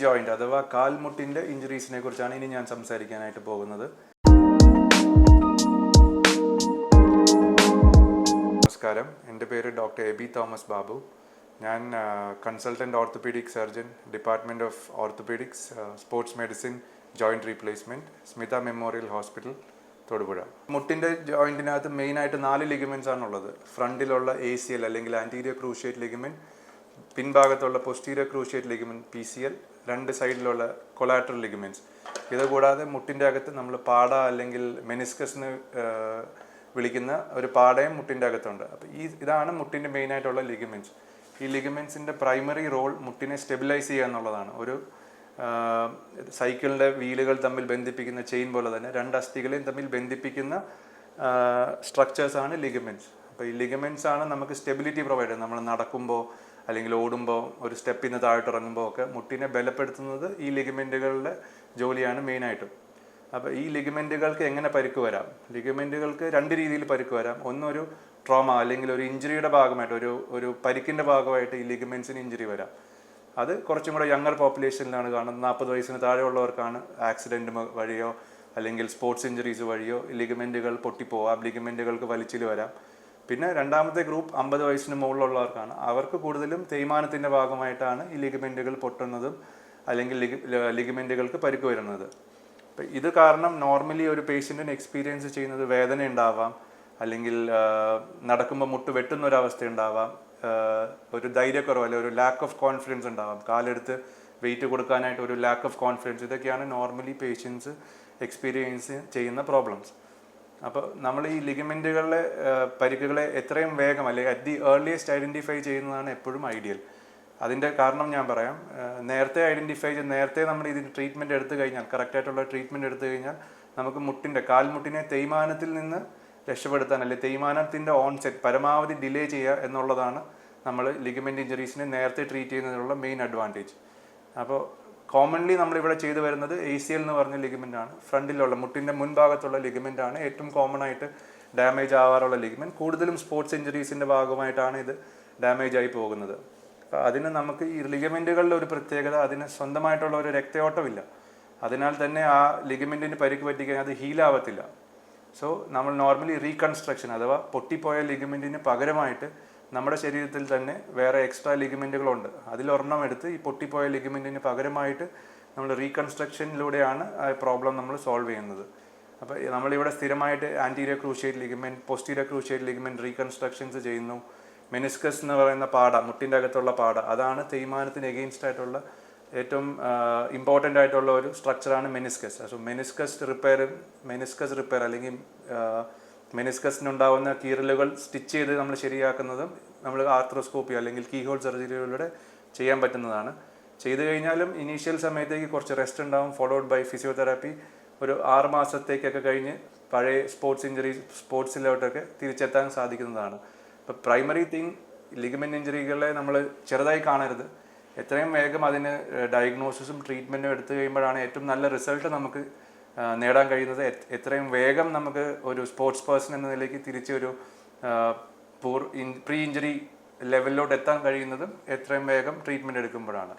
Joint അഥവാ കാൽമുട്ടിന്റെ ഇഞ്ചുറീസിനെ കുറിച്ചാണ് ഇനി ഞാൻ സംസാരിക്കാനായിട്ട് പോകുന്നത്. നമസ്കാരം. എന്റെ പേര് doctor A B Thomas Babu. ഞാൻ consultant orthopaedic surgeon department of orthopaedics sports medicine joint replacement Smitha memorial hospital Thodupuzha. മുട്ടിന്റെ ജോയിന്റിനകത്ത് മെയിനായിട്ട് നാല് ലിഗമെന്റ്സ് ആണുള്ളത്. ഫ്രണ്ടിലുള്ള എ സി എൽ അല്ലെങ്കിൽ anterior cruciate ligament പിൻഭാഗത്തുള്ള posterior cruciate ligament P C L രണ്ട് സൈഡിലുള്ള കൊളാട്രൽ ലിഗമെന്റ്സ് ഇത് കൂടാതെ മുട്ടിന്റെ അകത്ത് നമ്മൾ പാട അല്ലെങ്കിൽ മെനിസ്കസിന് വിളിക്കുന്ന ഒരു പാടയും മുട്ടിന്റെ അകത്തുണ്ട്. അപ്പോൾ ഈ ഇതാണ് മുട്ടിന്റെ മെയിനായിട്ടുള്ള ലിഗമെന്റ്സ് ഈ ലിഗമെന്റ്സിന്റെ പ്രൈമറി റോൾ മുട്ടിനെ സ്റ്റെബിലൈസ് ചെയ്യുക എന്നുള്ളതാണ്. ഒരു സൈക്കിളിന്റെ വീലുകൾ തമ്മിൽ ബന്ധിപ്പിക്കുന്ന ചെയിൻ പോലെ തന്നെ രണ്ട് അസ്ഥികളെയും തമ്മിൽ ബന്ധിപ്പിക്കുന്ന സ്ട്രക്ചേഴ്സാണ് ലിഗമെന്റ്സ് അപ്പോൾ ഈ ലിഗമെന്റ്സ് ആണ് നമുക്ക് സ്റ്റെബിലിറ്റി പ്രൊവൈഡ് ചെയ്യുന്നത്. നമ്മൾ നടക്കുമ്പോൾ അല്ലെങ്കിൽ ഓടുമ്പോൾ ഒരു സ്റ്റെപ്പിൽ നിന്ന് താഴോട്ട് ഇറങ്ങുമ്പോൾ ഒക്കെ മുട്ടിനെ ബലപ്പെടുത്തുന്നത് ഈ ലിഗമെന്റുകളുടെ ജോലിയാണ് മെയിനായിട്ടും അപ്പോൾ ഈ ലിഗമെന്റുകൾക്ക് എങ്ങനെ പരിക്ക് വരാം? ലിഗമെന്റുകൾക്ക് രണ്ട് രീതിയിൽ പരിക്ക് വരാം. ഒന്നൊരു ട്രോമ അല്ലെങ്കിൽ ഒരു ഇഞ്ചുറിയുടെ ഭാഗമായിട്ട് ഒരു ഒരു പരിക്കിന്റെ ഭാഗമായിട്ട് ഈ ലിഗമെൻസിന് ഇഞ്ചുറി വരാം. അത് കുറച്ചും കൂടെ യങ്ങർ പോപ്പുലേഷനിലാണ് കാണുന്നത്. നാൽപ്പത് വയസ്സിന് താഴെയുള്ളവർക്കാണ് ആക്സിഡന്റ് വഴിയോ അല്ലെങ്കിൽ സ്പോർട്സ് ഇഞ്ചുറീസ് വഴിയോ ലിഗമെന്റുകൾ പൊട്ടിപ്പോവാം ലിഗമെന്റുകൾക്ക് വലിച്ചിൽ വരാം. പിന്നെ രണ്ടാമത്തെ ഗ്രൂപ്പ് അമ്പത് വയസ്സിന് മുകളിലുള്ളവർക്കാണ്. അവർക്ക് കൂടുതലും തേയ്മാനത്തിന്റെ ഭാഗമായിട്ടാണ് ഈ ലിഗമെന്റുകൾ പൊട്ടുന്നതും അല്ലെങ്കിൽ ലിഗമെന്റുകൾക്ക് പരിക്ക് വരുന്നത്. അപ്പം ഇത് കാരണം നോർമലി ഒരു പേഷ്യന്റിന് എക്സ്പീരിയൻസ് ചെയ്യുന്നത് വേദന ഉണ്ടാവാം അല്ലെങ്കിൽ നടക്കുമ്പോൾ മുട്ട് വെട്ടുന്ന ഒരു അവസ്ഥ ഉണ്ടാവാം ഒരു ധൈര്യക്കുറവ് അല്ലെങ്കിൽ ഒരു ലാക്ക് ഓഫ് കോൺഫിഡൻസ് ഉണ്ടാവാം. കാലെടുത്ത് വെയിറ്റ് കൊടുക്കാനായിട്ട് ഒരു ലാക്ക് ഓഫ് കോൺഫിഡൻസ് ഇതൊക്കെയാണ് നോർമലി പേഷ്യൻസ് എക്സ്പീരിയൻസ് ചെയ്യുന്ന പ്രോബ്ലംസ് അപ്പോൾ നമ്മൾ ഈ ലിഗമെന്റുകളിലെ പരിക്കുകളെ എത്രയും വേഗം അല്ലെങ്കിൽ അറ്റ് ദി ഏർലിയസ്റ്റ് ഐഡന്റിഫൈ ചെയ്യുന്നതാണ് എപ്പോഴും ഐഡിയൽ അതിന്റെ കാരണം ഞാൻ പറയാം. നേരത്തെ ഐഡന്റിഫൈ ചെയ്ത് നേരത്തെ നമ്മൾ ഇതിന് ട്രീറ്റ്മെന്റ് എടുത്തു കഴിഞ്ഞാൽ കറക്റ്റായിട്ടുള്ള ട്രീറ്റ്മെന്റ് എടുത്തു കഴിഞ്ഞാൽ നമുക്ക് മുട്ടിന്റെ കാൽമുട്ടിനെ തേയ്മാനത്തിൽ നിന്ന് രക്ഷപ്പെടുത്താൻ അല്ലെങ്കിൽ തേയ്മാനത്തിന്റെ ഓൺസെറ്റ് പരമാവധി ഡിലേ ചെയ്യുക എന്നുള്ളതാണ് നമ്മൾ ലിഗമെന്റ് ഇഞ്ചറീസിനെ നേരത്തെ ട്രീറ്റ് ചെയ്യുന്നതിനുള്ള മെയിൻ അഡ്വാന്റേജ് അപ്പോൾ കോമൺലി നമ്മളിവിടെ ചെയ്തു വരുന്നത് എ സി എൽ എന്ന് പറഞ്ഞ ലിഗമെന്റാണ് ഫ്രണ്ടിലുള്ള മുട്ടിന്റെ മുൻഭാഗത്തുള്ള ലിഗമെന്റാണ് ഏറ്റവും കോമൺ ആയിട്ട് ഡാമേജ് ആവാറുള്ള ലിഗമെന്റ് കൂടുതലും സ്പോർട്സ് ഇഞ്ചുറീസിന്റെ ഭാഗമായിട്ടാണ് ഇത് ഡാമേജ് ആയി പോകുന്നത്. അതിന് നമുക്ക് ഈ ലിഗമെന്റുകളുടെ ഒരു പ്രത്യേകത അതിന് സ്വന്തമായിട്ടുള്ള ഒരു രക്തയോട്ടമില്ല. അതിനാൽ തന്നെ ആ ലിഗമെന്റിന് പരിക്ക് പറ്റിക്കഴിഞ്ഞാൽ അത് ഹീലാവത്തില്ല സോ നമ്മൾ നോർമലി റീകൺസ്ട്രക്ഷൻ അഥവാ പൊട്ടിപ്പോയ ലിഗമെന്റിന് പകരമായിട്ട് നമ്മുടെ ശരീരത്തിൽ തന്നെ വേറെ എക്സ്ട്രാ ലിഗമെന്റുകളുണ്ട് അതിലൊരെണ്ണം എടുത്ത് ഈ പൊട്ടിപ്പോയ ലിഗമെന്റിന് പകരമായിട്ട് നമ്മൾ റീകൺസ്ട്രക്ഷനിലൂടെയാണ് ആ പ്രോബ്ലം നമ്മൾ സോൾവ് ചെയ്യുന്നത്. അപ്പോൾ നമ്മളിവിടെ സ്ഥിരമായിട്ട് anterior cruciate ligament posterior cruciate ligament reconstructions ചെയ്യുന്നു. മെനിസ്കസ് എന്ന് പറയുന്ന പാട മുട്ടിന്റെ അകത്തുള്ള പാട അതാണ് തേയ്മാനത്തിന് എഗെയിൻസ്റ്റ് ആയിട്ടുള്ള ഏറ്റവും ഇമ്പോർട്ടന്റ് ആയിട്ടുള്ള ഒരു സ്ട്രക്ചറാണ് meniscus so meniscus repair meniscus repair അല്ലെങ്കിൽ മെനിസ്കസിനുണ്ടാവുന്ന കീറലുകൾ സ്റ്റിച്ച് ചെയ്ത് നമ്മൾ ശരിയാക്കുന്നതും നമ്മൾ ആർത്രോസ്കോപ്പി അല്ലെങ്കിൽ കീഹോൾ സർജറികളിലൂടെ ചെയ്യാൻ പറ്റുന്നതാണ്. ചെയ്തു കഴിഞ്ഞാലും ഇനീഷ്യൽ സമയത്തേക്ക് കുറച്ച് റെസ്റ്റ് ഉണ്ടാവും. ഫോളോഡ് ബൈ ഫിസിയോതെറാപ്പി ഒരു ആറ് മാസത്തേക്കൊക്കെ കഴിഞ്ഞ് പഴയ സ്പോർട്സ് ഇഞ്ചറി സ്പോർട്സിലോട്ടൊക്കെ തിരിച്ചെത്താൻ സാധിക്കുന്നതാണ്. ഇപ്പോൾ പ്രൈമറി തിങ് ലിഗമെന്റ് ഇഞ്ചറികളെ നമ്മൾ ചെറുതായി കാണരുത്. എത്രയും വേഗം അതിന് ഡയഗ്നോസിസും ട്രീറ്റ്മെന്റും എടുത്തു കഴിയുമ്പോഴാണ് ഏറ്റവും നല്ല റിസൾട്ട് നമുക്ക് നേടാൻ കഴിയുന്നത് എത്രയും വേഗം നമുക്ക് ഒരു സ്പോർട്സ് പേഴ്സൺ എന്ന നിലയ്ക്ക് തിരിച്ചൊരു പൂർ പ്രീ ഇഞ്ചുറി ലെവലിലോട്ട് എത്താൻ കഴിയുന്നതും എത്രയും വേഗം ട്രീറ്റ്മെന്റ് എടുക്കുമ്പോഴാണ്.